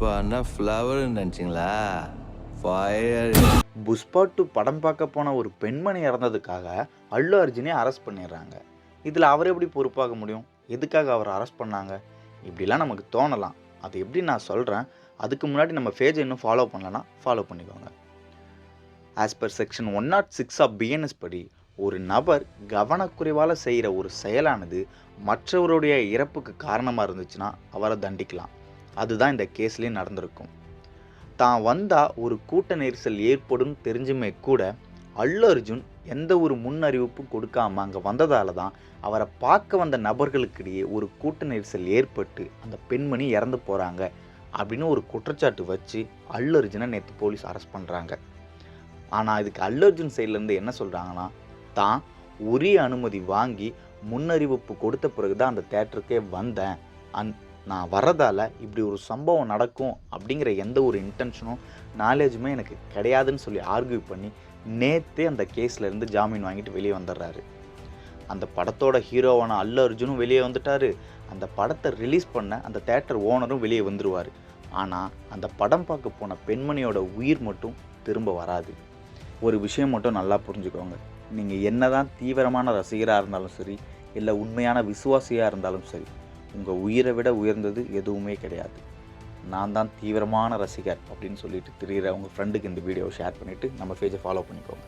புஷ்பான்னா ஃப்ளவர்னு நினச்சிங்களா? Fire Pushpa two படம் பார்க்க போன ஒரு பெண்மணி இறந்ததுக்காக அல்லு அர்ஜுனே அரெஸ்ட் பண்ணிடுறாங்க. இதில் அவர் எப்படி பொறுப்பாக முடியும்? எதுக்காக அவர் அரெஸ்ட் பண்ணாங்க? இப்படிலாம் நமக்கு தோணலாம். அது எப்படி நான் சொல்கிறேன் அதுக்கு முன்னாடி நம்ம பேஜை இன்னும் ஃபாலோ பண்ணலன்னா ஃபாலோ பண்ணிக்கோங்க. As per section one nought six of BNS படி ஒரு நபர் கவனக்குறைவால் செய்கிற ஒரு செயலானது மற்றவருடைய இறப்புக்கு காரணமாக இருந்துச்சுன்னா அவரை தண்டிக்கலாம். அதுதான் இந்த கேஸ்லேயும் நடந்திருக்கும். தான் வந்தால் ஒரு கூட்ட நெரிசல் ஏற்படும் தெரிஞ்சுமே கூட அல்லு அர்ஜுன் எந்த ஒரு முன்னறிவிப்பும் கொடுக்காம அங்கே வந்ததால தான் அவரை பார்க்க வந்த நபர்களுக்கிடையே ஒரு கூட்ட நெரிசல் ஏற்பட்டு அந்த பெண்மணி இறந்து போகிறாங்க அப்படின்னு ஒரு குற்றச்சாட்டு வச்சு அல்லு அர்ஜுனை நேற்று போலீஸ் அரெஸ்ட் பண்ணுறாங்க ஆனால் இதுக்கு அல்லு அர்ஜுன் சைட்லேருந்து என்ன சொல்கிறாங்கன்னா தான் உரிய அனுமதி வாங்கி முன்னறிவிப்பு கொடுத்த பிறகு தான் அந்த தேட்டருக்கே வந்தேன். அந் நான் வரதால் இப்படி ஒரு சம்பவம் நடக்கும் அப்படிங்கிற எந்த ஒரு இன்டென்ஷனும் நாலேஜுமே எனக்கு கிடையாதுன்னு சொல்லி ஆர்கியூ பண்ணி நேற்றே அந்த கேஸ்லேருந்து ஜாமீன் வாங்கிட்டு வெளியே வந்துடுறாரு. அந்த படத்தோட ஹீரோவான அல்லு அர்ஜுனும் வெளியே வந்துட்டாரு. அந்த படத்தை ரிலீஸ் பண்ண அந்த தேட்டர் ஓனரும் வெளியே வந்துடுவார் ஆனால் அந்த படம் பார்க்க போன பெண்மணியோட உயிர் மட்டும் திரும்ப வராது. ஒரு விஷயம் மட்டும் நல்லா புரிஞ்சுக்கோங்க. நீங்கள் என்ன தான் தீவிரமான ரசிகராக இருந்தாலும் சரி இல்லை உண்மையான விசுவாசியாக இருந்தாலும் சரி உங்கள் உயிரை விட உயர்ந்தது எதுவுமே கிடையாது. நான் தான் தீவிரமான ரசிகர் அப்படின்னு சொல்லிட்டு திரியிற உங்கள் ஃப்ரெண்டுக்கு இந்த வீடியோவை ஷேர் பண்ணிவிட்டு நம்ம பேஜை ஃபாலோ பண்ணிக்கோங்க.